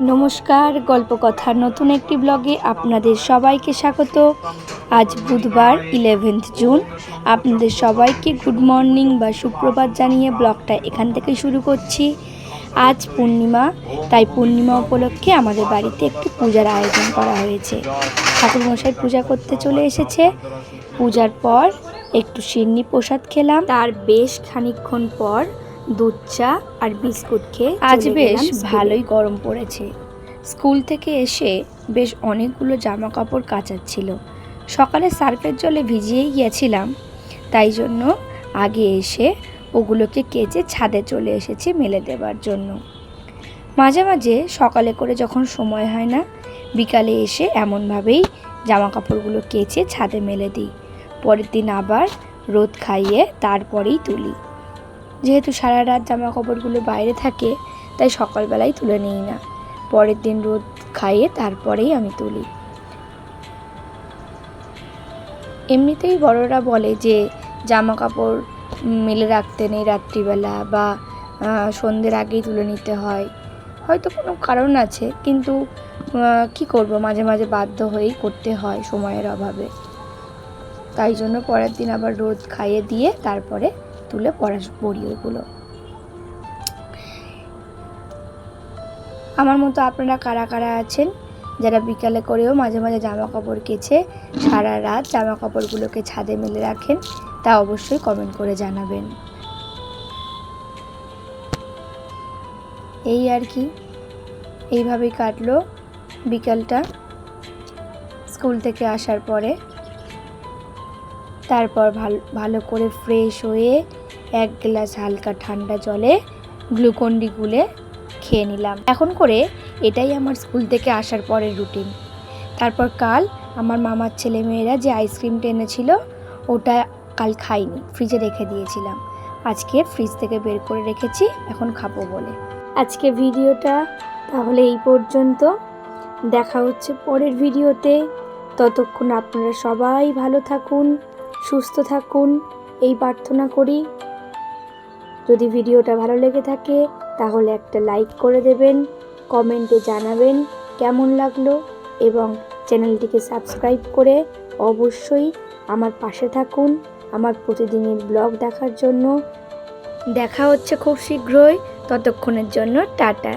নমস্কার, গল্পকথার নতুন একটি ব্লগে আপনাদের সবাইকে স্বাগত। আজ বুধবার ইলেভেন্থ জুন আপনাদের সবাইকে গুড মর্নিং বা সুপ্রভাত জানিয়ে ব্লগটা এখান থেকে শুরু করছি। আজ পূর্ণিমা, তাই পূর্ণিমা উপলক্ষে আমাদের বাড়িতে একটি পূজার আয়োজন করা হয়েছে। ঠাকুরমশাই পূজা করতে চলে এসেছে। পূজার পর একটু সিন্নি প্রসাদ খেলাম। তার বেশ খানিকক্ষণ পর দুধ চা আর বিস্কুট খেয়ে আজ বেশ ভালোই গরম পড়েছে। স্কুল থেকে এসে বেশ অনেকগুলো জামা কাপড় কাচাচ্ছিল। সকালে সার্ফের জলে ভিজিয়েই গিয়েছিলাম। তাই জন্য আগে এসে ওগুলোকে কেচে ছাদে চলে এসেছি মেলে দেওয়ার জন্য। মাঝে মাঝে সকালে করে যখন সময় হয় না বিকালে এসে এমনভাবেই জামা কাপড়গুলো কেচে ছাদে মেলে দিই। পরের দিন আবার রোদ খাইয়ে তারপরেই তুলি। যেহেতু সারা রাত জামা কাপড়গুলো বাইরে থাকে, তাই সকালবেলায় তুলে নিই না। পরের দিন রোদ খাইয়ে তারপরেই আমি তুলি। এমনিতেই বড়রা বলে যে জামা কাপড় মেলে রাখতে নেই রাত্রিবেলা বা সন্ধ্যের আগেই তুলে নিতে হয়। হয়তো কোনো কারণ আছে, কিন্তু কি করব? মাঝে মাঝে বাধ্য হয়েই করতে হয় সময়ের অভাবে। তাই জন্য পরের দিন আবার রোদ খাইয়ে দিয়ে তারপরে তুলে পড়া পড়ি ওগুলো আমার মতো আপনারা কারা কারা আছেন? যারা বিকালে করেও মাঝে মাঝে জামা কাপড় কেচে সারা রাত জামা কাপড়গুলোকে ছাদে মেলে রাখেন, তা অবশ্যই কমেন্ট করে জানাবেন। এই আর কি। এইভাবেই কাটলো বিকালটা। স্কুল থেকে আসার পরে তারপর ভালো ভালো করে ফ্রেশ হয়ে এক গ্লাস হালকা ঠান্ডা জলে গ্লুকন্ডি গুলে খেয়ে নিলাম। এখন করে এটাই আমার স্কুল থেকে আসার পরের রুটিন তারপর কাল আমার মামার ছেলে মেয়েরা যে আইসক্রিমটা এনেছিল ওটা কাল খাইনি ফ্রিজে রেখে দিয়েছিলাম। আজকে ফ্রিজ থেকে বের করে রেখেছি, এখন খাব বলে। আজকে ভিডিওটা তাহলে এই পর্যন্ত। দেখা হচ্ছে পরের ভিডিওতে। ততক্ষণ আপনারা সবাই ভালো থাকুন। সুস্থ থাকুন, এই প্রার্থনা করি। যদি ভিডিওটা ভালো লেগে থাকে, তাহলে একটা লাইক করে দেবেন, কমেন্টে জানাবেন কেমন লাগল এবং চ্যানেলটিকে সাবস্ক্রাইব করে অবশ্যই আমার পাশে থাকুন আমার প্রতিদিনের ব্লগ দেখার জন্য। দেখা হচ্ছে খুব শীঘ্রই, ততক্ষণের জন্য টাটা।